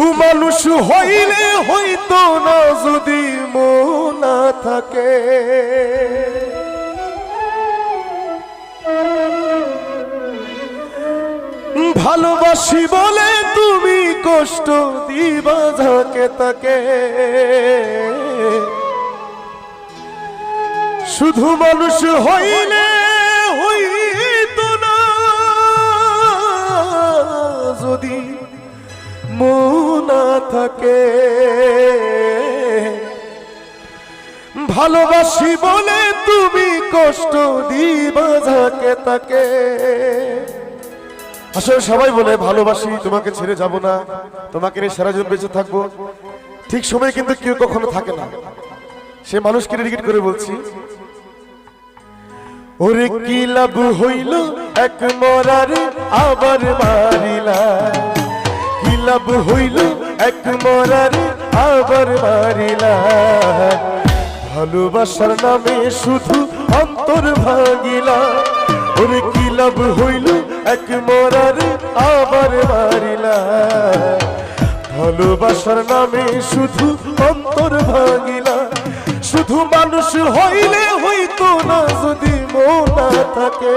শুধু মানুষ হইলে হইতো না, যদি মন থাকে। ভালোবাসি বলে তুমি কষ্ট দিবা যাকে তাকে। শুধু মানুষ হইলে মনা থাকে ভালোবাসি বলে তুমি কষ্ট দিবা যাকে তাকে। আসলে সবাই বলে, ভালোবাসি, তোমাকে ছেড়ে যাব না। তোমাকে নিয়ে সারা বেঁচে থাকব। ঠিক সময় কিন্তু কেউ কখনো থাকে না। সে মানুষকে ডেডিকেট করে বলছি, ওরে কি লাভ হইল এক মরার আবার মারিলা? লাভ হইল, এক মরার আবার মারিলা। ভালোবাসার নামে শুধু অন্তর ভাঙিলা ওরে কি লাভ হইল, এক মরার আবার মারিলা। ভালোবাসার নামে শুধু অন্তর ভাঙিলা শুধু মানুষ হইলে হইতো না যদি মন থাকে।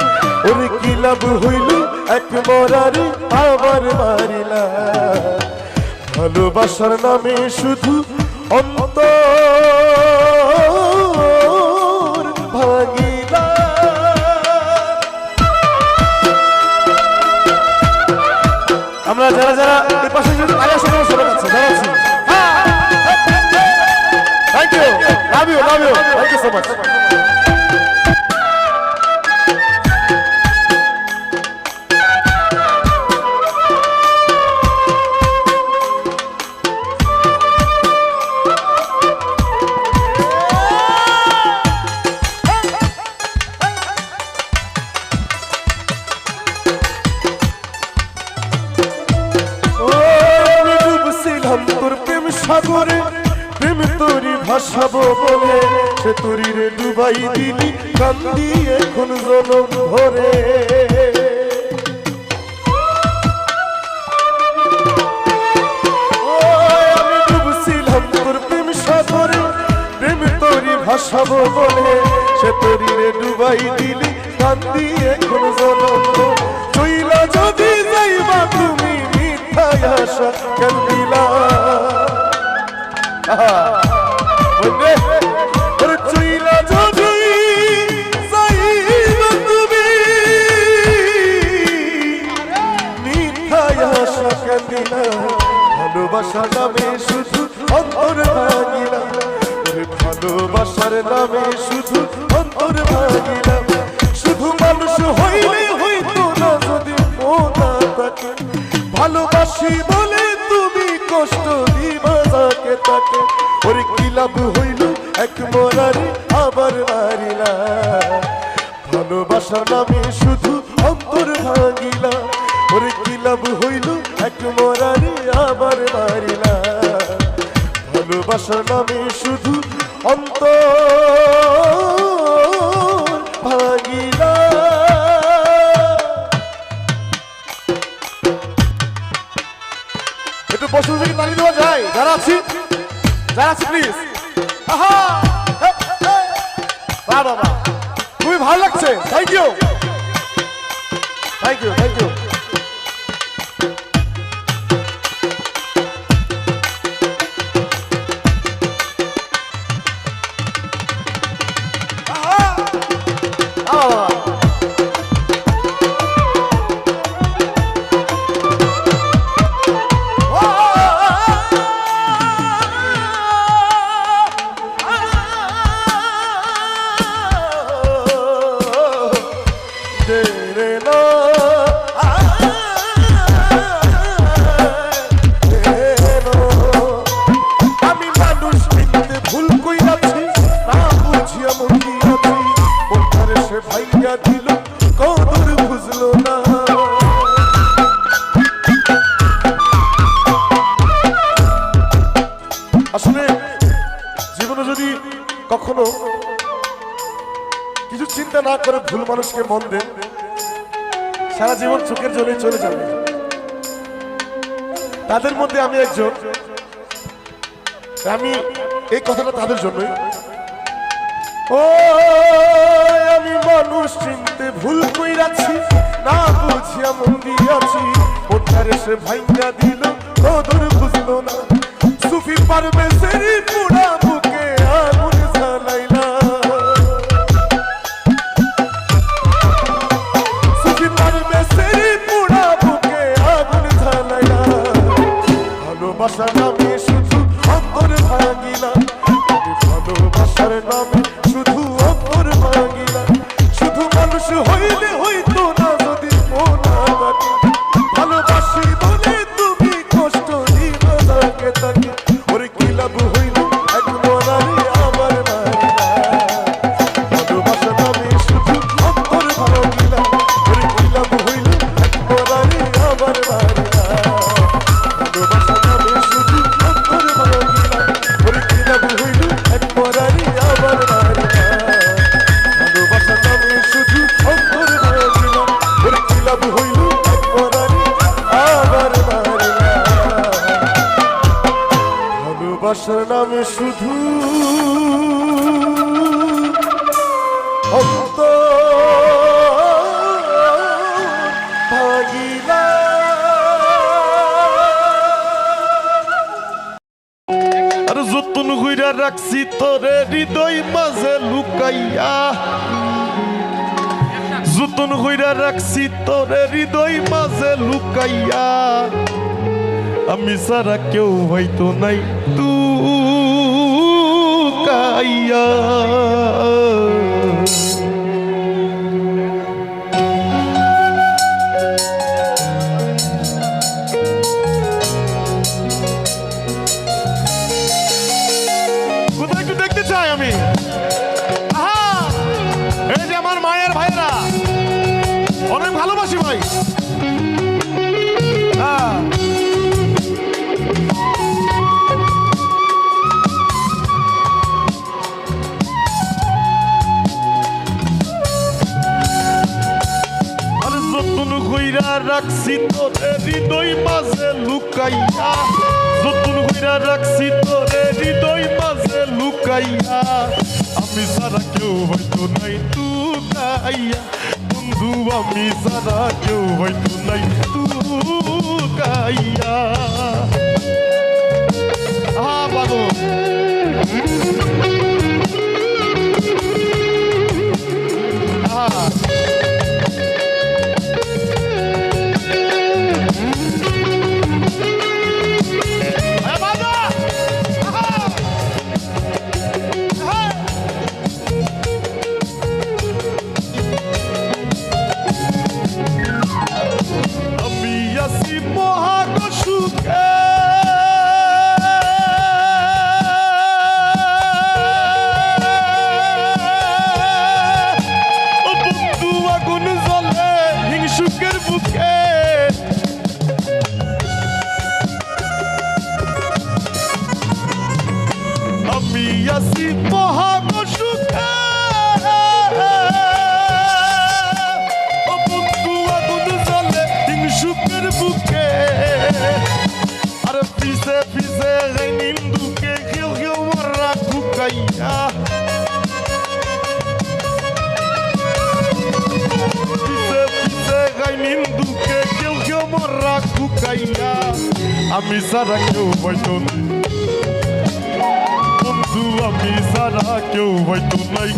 লাভ হইল? এক আবার মারিলা। ভালোবাসার নামে শুধু ভাঙিলা। আমরা যারা যারা পাশে সময় সবাই আছে Oh. যারা আছি যারা আছি প্লিজ বাবা। খুবই ভালো লাগছে। Thank you thank you thank you আমি একজন। আমি এই কথাটা তাদের জন্যই। ও আমি মানুষ চিনতে ভুল কইরাছি, না বুঝিয়া মন দিয়াছি। ওঠারে সে ভাইঙ্গা দিল ওদর বুঝলো না। সুফি পারবে সেরি পুরা ভালোবাসার শুধু আর যতন হইরা রাখছি, তোরে হৃদয় মাঝে লুকাইয়া। যতন হইরা রাখছি, তোরে হৃদয় মাঝে লুকাইয়া। আমি সারা কেউ হয়তো নাই তু কাইয়া রাখছি তোরে হৃদয় মাঝে লুকাইয়া। যতন কইরা রাখছি তোরে হৃদয় মাঝে লুকাইয়া। আমি সারা কেউ হয়তো নাই, তু কাইয়া বন্ধু, আমি সারা কেউ হয়তো নাই, তু আহা বাবু আমি সারা কেউ হয়তো বন্ধু আমি সারা কেউ হয়তো নাই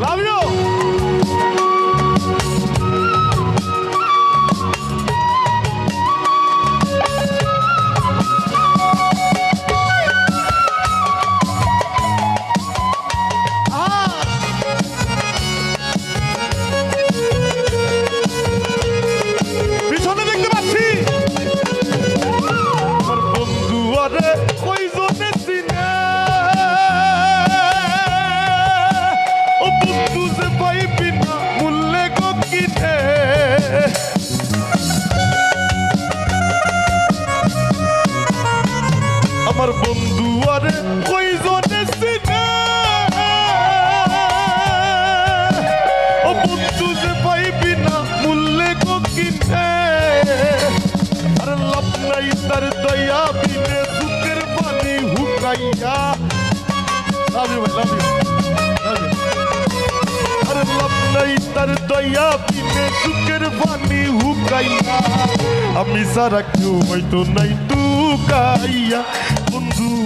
লাভ ইউ পিছনে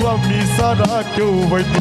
বন্ধু আমি সারা কেউ হয়তো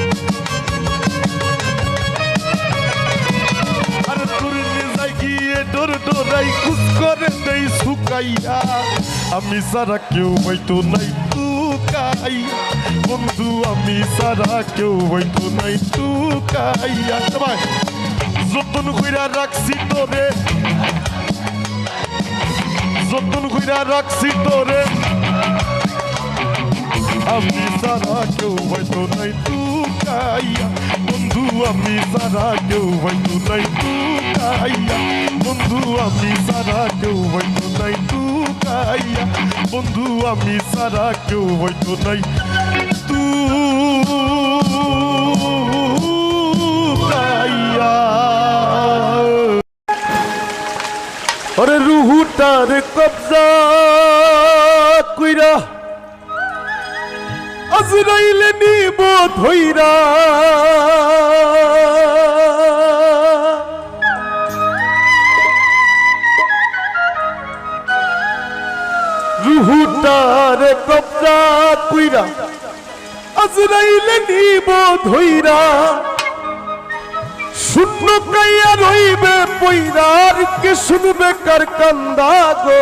ডর ডরাই কুস করে দেই শুকাইয়া। আমি সারা কেউ হয়তো নাই তু কাইয়া বন্ধু, আমি সারা কেউ হয়তো নাই তু কাইয়া সবাই যতন কইরা রাখছি তোরে। যতন কইরা রাখছি তোরে। আমি সারা কেউ হয়তো নাই তু কাইয়া বন্ধু, আমি সারা কেউ হয়তো নাই তু কাইয়া বন্ধু, আমি সারা কেউ হয়তো নাই তু কাইয়া বন্ধু, আমি সারা কেউ হয়তো নাই তু কাইয়া আরে রুহুটার কবজা। আজরাইলে নিব ধইরা রুহুটার কবজা কইরা আজরাইলে নিব ধইরা শূন্য কাইয়া রইবে পৈরার, কে শুনবে কার কান্দা গো?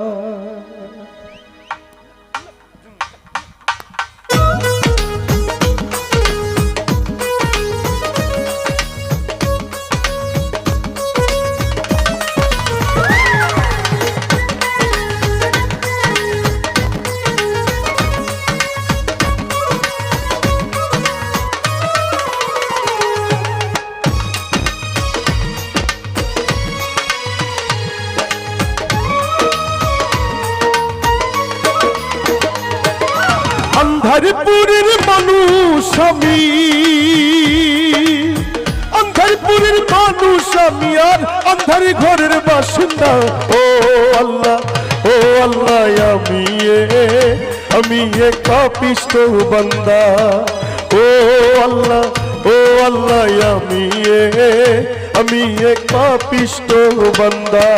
আন্ধারপুরের মানুষ আমি। আন্ধারপুরের মানুষ আমি আর আন্ধার ঘরের বাসিন্দা। ও আল্লাহ ও আল্লাহ, আমি আমি এ কাপিষ্ট বান্দা। ও আল্লাহ ও আল্লাহ, আমি আমি এ কাপিষ্ট বান্দা।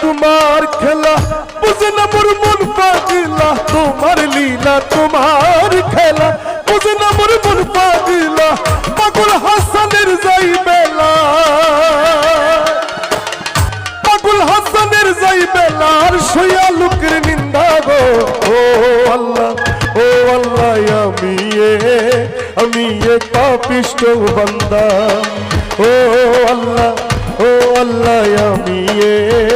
তোমার খেলা, বুঝে না মোর মন পাগলা। তোমার লীলা, তোমার খেলা, বুঝে না মোর মন পাগলা। পাগল হাসানের যাই বেলা। পাগল হাসানের যাই বেলার সইয়া লোকের নিন্দা গো। ও আল্লাহ ও আল্লাহ এক পাপিষ্ট বান্দা। ও আল্লাহ ও আল্লাহ, আমি এ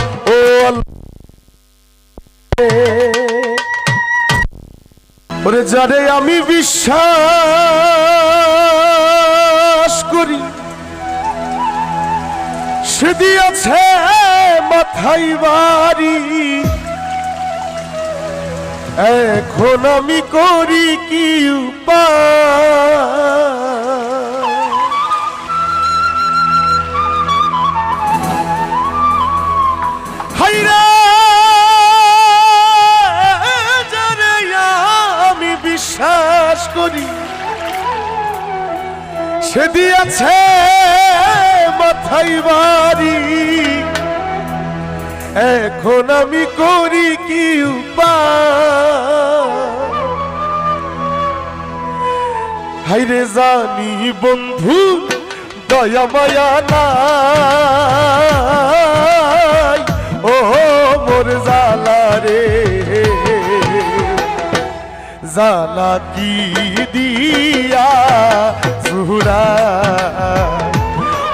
ওরে যারে আমি বিশ্বাস করি সে দিয়েছে মাথায় বাড়ি। এখন আমি করি কি উপায়? সে দিয়েছে মাথায় বাড়ি। এখন আমি করি কি উপায়? হাইরে জানি বন্ধু, দয়া মায়া নাই। ও মোর জালা রে। জালা কি দিয়া সুরা?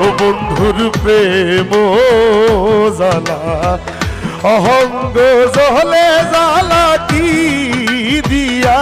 ও বন্ধুর প্রেম জালা অহঙ্গ জহলে জালা কি দিয়া?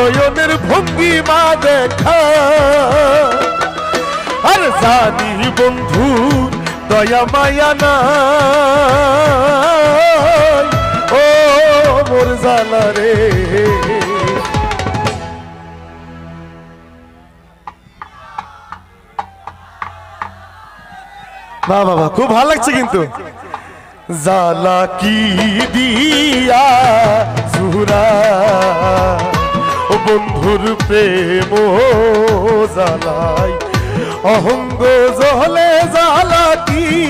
নয়নের ভঙ্গিমা দেখা। আর জানি বন্ধু, দয়া মায়া নাই। ও মোর জালা রে। বাহ বাবা খুব ভালো লাগছে কিন্তু। জালা কি দিয়া সুরা বন্ধুর প্রেম জালাই অহঙ্গ জলে জালা কি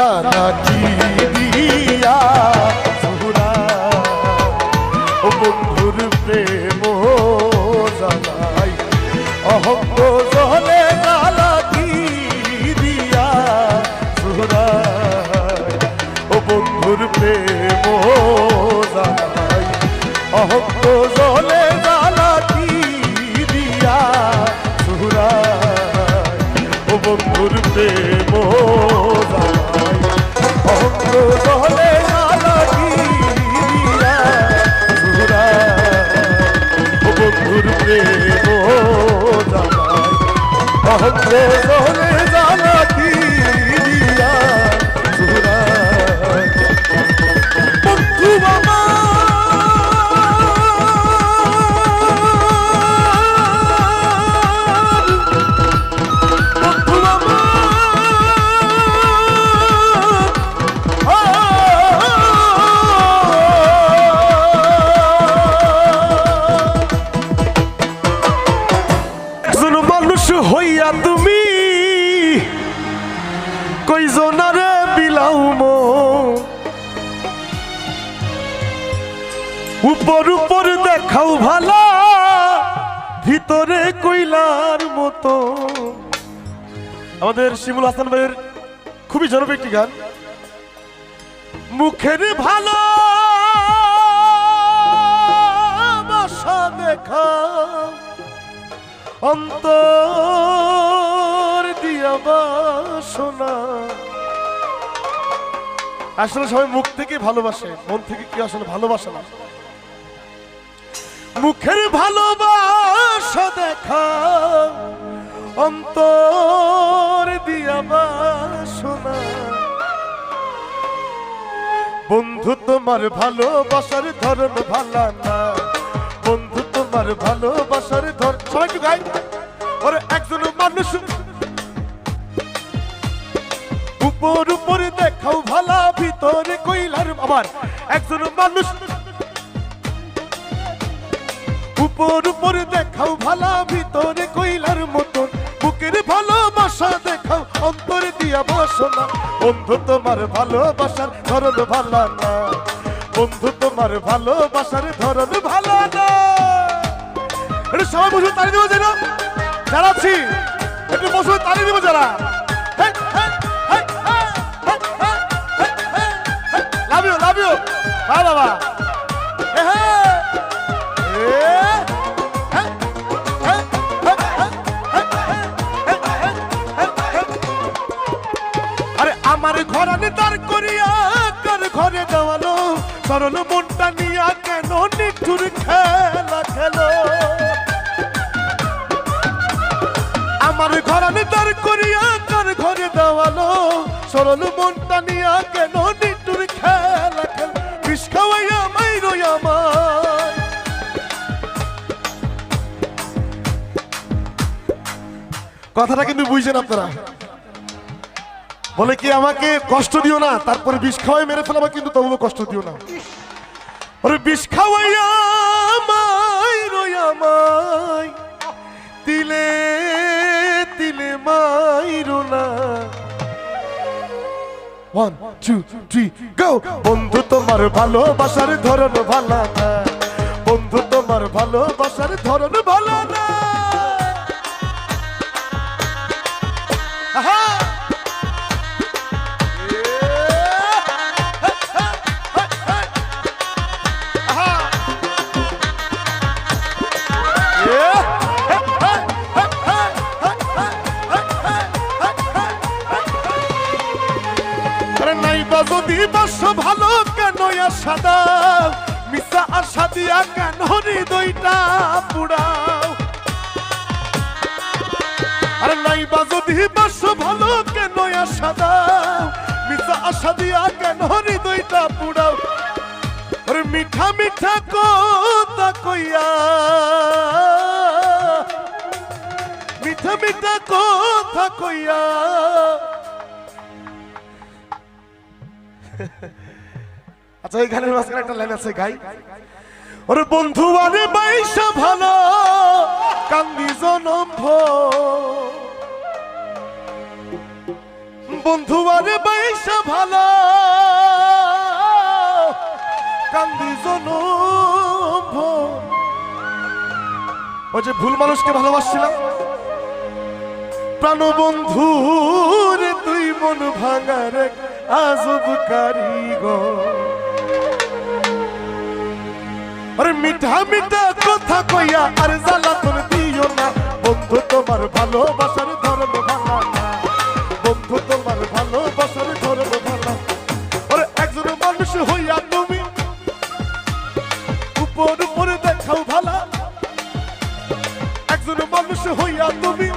জ্বালা কি দিয়া সুরা? ও বন্ধুর প্রেম জ্বালাই অহঙ্গ অহঙ্গ জলে জ্বালা শিমুল হাসান ভাইয়ের খুবই জনপ্রিয় একটি গান। মুখের ভালো দেখা, অন্তর আসলে সবাই মুখ থেকে ভালোবাসে, মন থেকে কি আসলে ভালোবাসে না। মুখের ভালোবাসা দেখা অন্তর দিয়া বাসনা বন্ধু, তোমার ভালোবাসার ধরন ভালা না। বন্ধু, তোমার ভালোবাসার ধর একটু গাই। একজন মানুষ। উপর উপরে দেখাও ভালা, ভিতরে কইলার আবার একজন মানুষ। উপর উপরে দেখাও ভালা, ভিতরে কইলার মতন। বুকের ভালোবাসা দেখাও, অন্তরে দিয়া বাসনা বন্ধু, তোমার ভালোবাসার ধরন ভালা না। বন্ধু, তোমার ভালোবাসার ধরন ভালো না। একটু সবাই বসে তালি দিব যেন। যারা আছি, একটু বসে তালি দিব যারা। লাভ ইউ লাভ ইউ হ্যাঁ বাবা। সরল মনটা নিয়া কেন নিঠুর খেলা খেলো? আমার ঘরানে তার করিয়া তার ঘরে দেওয়ালো? সরল মনটা নিয়া কেন নিঠুর খেলা খেলো? বিষ খাওয়াইয়া মাইরো আমার। কথাটা কিন্তু বুঝছেন আপনারা। বলে কি, আমাকে কষ্ট দিও না, তারপরে বিষ খাওয়াই মেরে ফেলাবা, কিন্তু তবুও কষ্ট দিও না। ওরে, বিষ খাওয়াইয়া মাই তিলে তিলে মাইরো না। ওয়ান টু থ্রি গো বন্ধু, তোমার ভালোবাসার ধরন ভালো না। বন্ধু, তোমার ভালোবাসার ধরন ভালো না। বাস ভালো কেন দাও মিশা আশা দিয়া কেন হৃদয়টা পুড়াও? আরে নাই যদি বাস ভালো কেন দাও মিশা আশা দিয়া কেন হৃদয়টা পুড়াও? আরে মিঠা মিঠা কথা কইয়া। মিঠা মিঠা কথা কইয়া। আচ্ছা এই গানের মাঝখানে একটা লাইন আছে, গাই ওরে বন্ধু, আরে বাইসা ভালো, কান্দি জনম। বন্ধু, আরে বাইসা ভালো, কান্দি জনম। ওই যে ভুল মানুষকে ভালোবাসছিলাম প্রাণ বন্ধু রে, তুই মন ভাঙার এক আজব কারিগর। আরে মিঠা মিঠা কথা কইয়া আর জ্বালা তোর দিও না। বন্ধু, তোমার ভালোবাসার ধর্ম উপর উপরে দেখাও ভালা। একজন মানুষ হইয়া তুমি